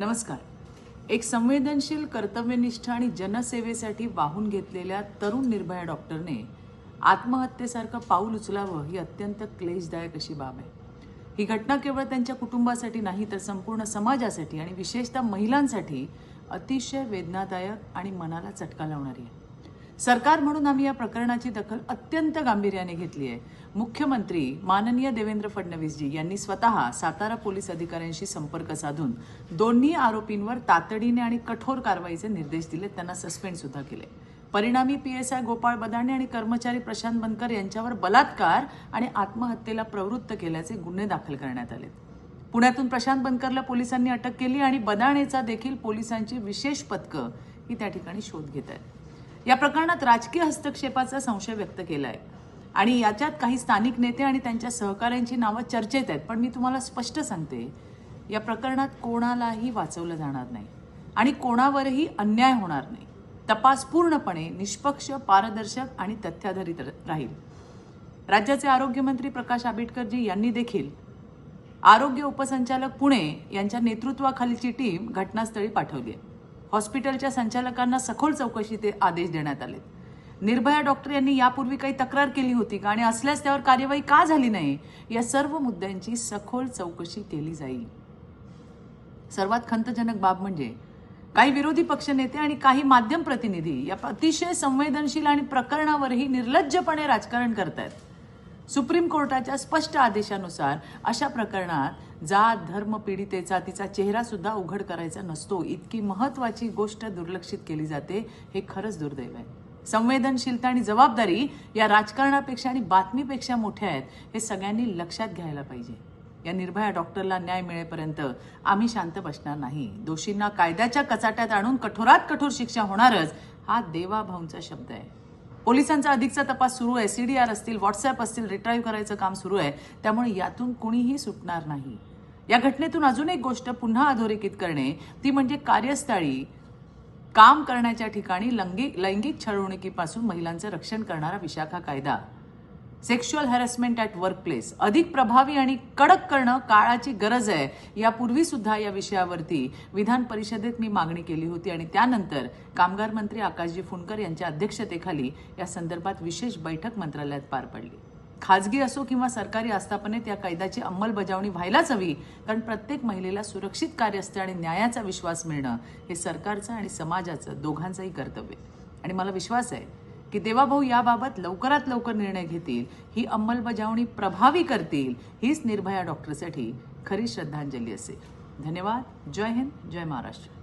नमस्कार. एक संवेदनशील कर्तव्यनिष्ठ आणि जनसेवेसाठी वाहून घेतलेल्या तरुण निर्भया डॉक्टरने आत्महत्येसारखं पाऊल उचलावं ही अत्यंत क्लेशदायक अशी बाब आहे. ही घटना केवळ त्यांच्या कुटुंबासाठी नाही तर संपूर्ण समाजासाठी आणि विशेषतः महिलांसाठी अतिशय वेदनादायक आणि मनाला चटका लावणारी आहे. सरकार म्हणून आम्ही या प्रकरणाची दखल अत्यंत गांभीर्याने घेतली आहे. मुख्यमंत्री माननीय देवेंद्र फडणवीसजी यांनी स्वतः सातारा पोलीस अधिकाऱ्यांशी संपर्क साधून दोन्ही आरोपींवर तातडीने आणि कठोर कारवाईचे निर्देश दिले त्यांना सस्पेंड सुद्धा केले. परिणामी P S I Gopal Badane आणि कर्मचारी प्रशांत बनकर यांच्यावर बलात्कार आणि आत्महत्येला प्रवृत्त केल्याचे गुन्हे दाखल करण्यात आले पुण्यातून प्रशांत बनकरला पोलिसांनी अटक केली आणि बदाणेचा देखील पोलिसांची विशेष पथकं ही त्या ठिकाणी शोध घेत आहेत. या प्रकरणात राजकीय हस्तक्षेपाचा संशय व्यक्त केला आहे आणि याच्यात काही स्थानिक नेते आणि त्यांच्या सहकाऱ्यांची नावं चर्चेत आहेत. पण मी तुम्हाला स्पष्ट सांगते या प्रकरणात कोणालाही वाचवलं जाणार नाही. आणि कोणावरही अन्याय होणार नाही. तपास पूर्णपणे निष्पक्ष पारदर्शक आणि तथ्याधारित राहील. राज्याचे आरोग्यमंत्री प्रकाश आंबेडकरजी यांनी देखील आरोग्य उपसंचालक पुणे यांच्या नेतृत्वाखालीची टीम घटनास्थळी पाठवली आहे. हॉस्पिटलच्या संचालकांना सखोल चौकशीचे आदेश देण्यात आले निर्भया डॉक्टर यांनी यापूर्वी काही तक्रार केली होती का? आणि असल्यास त्यावर कार्यवाही का झाली नाही? या सर्व मुद्द्यांची सखोल चौकशी केली जाईल. सर्वात खंतजनक बाब म्हणजे काही विरोधी पक्षनेते आणि काही माध्यम प्रतिनिधी या अतिशय संवेदनशील आणि प्रकरणावरही निर्लज्जपणे राजकारण करतायत. सुप्रीम कोर्टाच्या स्पष्ट आदेशानुसार अशा प्रकरणात जात धर्म पीडितेचा तिचा चेहरा सुद्धा उघड करायचा नसतो. इतकी महत्वाची गोष्ट दुर्लक्षित केली जाते हे खरंच दुर्दैव आहे. संवेदनशीलता आणि जबाबदारी या राजकारणापेक्षा आणि बातमीपेक्षा मोठ्या आहेत हे सगळ्यांनी लक्षात घ्यायला पाहिजे. या निर्भया डॉक्टरला न्याय मिळेपर्यंत आम्ही शांत बसणार नाही. दोषींना कायद्याच्या कचाट्यात आणून कठोरात कठोर शिक्षा होणारच हा देवाभाऊंचा शब्द आहे. पोलिसांचा अधिकचा तपास सुरू आहे. सीडीआर असतील व्हॉट्सअप असतील रिट्राईव्ह करायचं काम सुरू आहे. त्यामुळे यातून कुणीही सुटणार नाही. या घटनेतून अजून एक गोष्ट पुन्हा अधोरेखित करणे ती म्हणजे कार्यस्थळी काम करण्याच्या ठिकाणी लैंगिक लैंगिक छळवणुकीपासून महिलांचं रक्षण करणारा विशाखा कायदा. सेक्शुअल हॅरसमेंट ॲट वर्कप्लेस अधिक प्रभावी आणि कडक करणं काळाची गरज आहे. यापूर्वी सुद्धा या विषयावरती विधान परिषदेत मी मागणी केली होती आणि त्यानंतर कामगार मंत्री आकाशजी फुंडकर यांच्या अध्यक्षतेखाली या संदर्भात विशेष बैठक मंत्रालयात पार पडली. खाजगी असो किंवा सरकारी आस्थापनेत या कायद्याची अंमलबजावणी व्हायलाच हवी कारण प्रत्येक महिलेला सुरक्षित कार्य असते आणि न्यायाचा विश्वास मिळणं हे सरकारचं आणि समाजाचं दोघांचंही कर्तव्य. आणि मला विश्वास आहे की देवाभाऊ याबाबत लवकरात लवकर निर्णय घेतील ही अंमलबजावणी प्रभावी करतील हीच निर्भया डॉक्टरसाठी खरी श्रद्धांजली असेल. धन्यवाद. जय हिंद. जय महाराष्ट्र.